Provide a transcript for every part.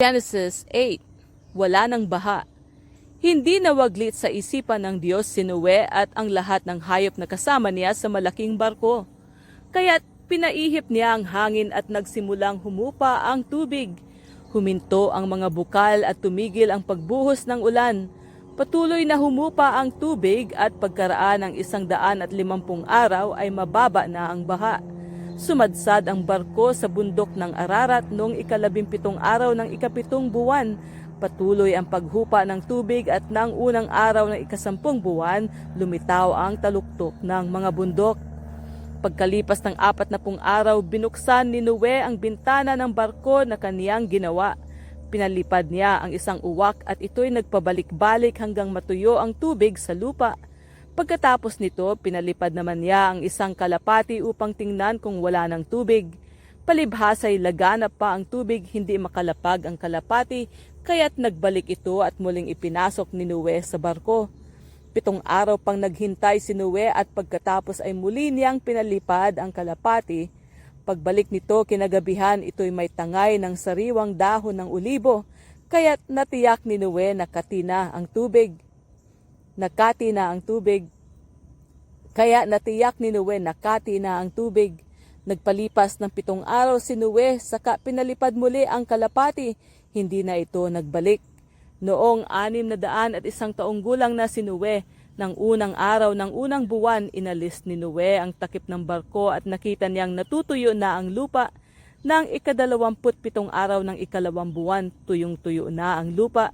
Genesis 8, wala ng baha. Hindi nawaglit sa isipan ng Diyos si Noe at ang lahat ng hayop na kasama niya sa malaking barko. Kaya't pinaihip niya ang hangin at nagsimulang humupa ang tubig. Huminto ang mga bukal at tumigil ang pagbuhos ng ulan. Patuloy na humupa ang tubig at pagkaraan ng isang daan at limampung araw ay mababa na ang baha. Sumadsad ang barko sa bundok ng Ararat noong ikalabimpitong araw ng ikapitong buwan. Patuloy ang paghupa ng tubig at nang unang araw ng ikasampung buwan, lumitaw ang taluktok ng mga bundok. Pagkalipas ng apat na pung araw, binuksan ni Noe ang bintana ng barko na kaniyang ginawa. Pinalipad niya ang isang uwak at ito'y nagpabalik-balik hanggang matuyo ang tubig sa lupa. Pagkatapos nito, pinalipad naman niya ang isang kalapati upang tingnan kung wala ng tubig. Palibhasay laganap pa ang tubig, hindi makalapag ang kalapati, kaya't nagbalik ito at muling ipinasok ni Noe sa barko. Pitong araw pang naghintay si Noe at pagkatapos ay muli niyang pinalipad ang kalapati. Pagbalik nito kinagabihan ito'y may tangay ng sariwang dahon ng ulibo, kaya't natiyak ni Noe na katina ang tubig. Nakati na ang tubig. Kaya natiyak ni Noe nakati na ang tubig. Nagpalipas ng pitong araw si Noe, saka pinalipad muli ang kalapati, hindi na ito nagbalik. Noong anim na daan at isang taong gulang na si Noe, ng unang araw ng unang buwan, inalis ni Noe ang takip ng barko at nakita niyang natutuyo na ang lupa. Nang ikadalawamput pitong araw ng ikalawang buwan, tuyong-tuyo na ang lupa.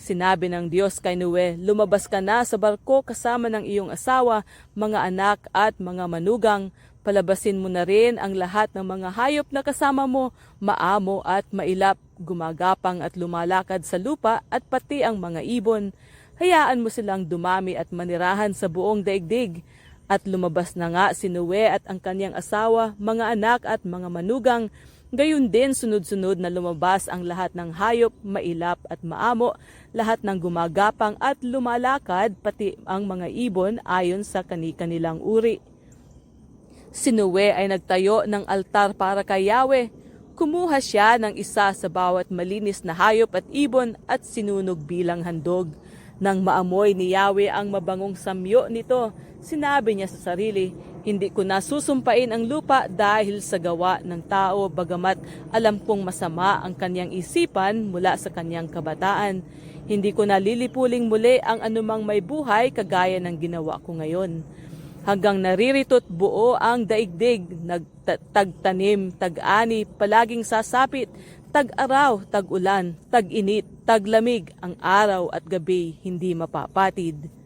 Sinabi ng Diyos kay Noe, lumabas ka na sa barko kasama ng iyong asawa, mga anak at mga manugang. Palabasin mo na rin ang lahat ng mga hayop na kasama mo, maamo at mailap, gumagapang at lumalakad sa lupa at pati ang mga ibon. Hayaan mo silang dumami at manirahan sa buong daigdig. At lumabas na nga si Noe at ang kanyang asawa, mga anak at mga manugang. Gayun din sunod-sunod na lumabas ang lahat ng hayop, mailap at maamo, lahat ng gumagapang at lumalakad, pati ang mga ibon ayon sa kani-kanilang uri. Si Noe ay nagtayo ng altar para kay Yahweh. Kumuha siya ng isa sa bawat malinis na hayop at ibon at sinunog bilang handog. Nang maamoy ni Yahweh ang mabangong samyo nito, sinabi niya sa sarili, Hindi ko na susumpain ang lupa dahil sa gawa ng tao bagamat alam kong masama ang kanyang isipan mula sa kanyang kabataan. Hindi ko na lilipuling muli ang anumang may buhay kagaya ng ginawa ko ngayon hanggang naririto't buo ang daigdig, nagtagtanim, tag-ani, palaging sasapit, tag-araw, tag-ulan, tag-init, taglamig, ang araw at gabi hindi mapapatid.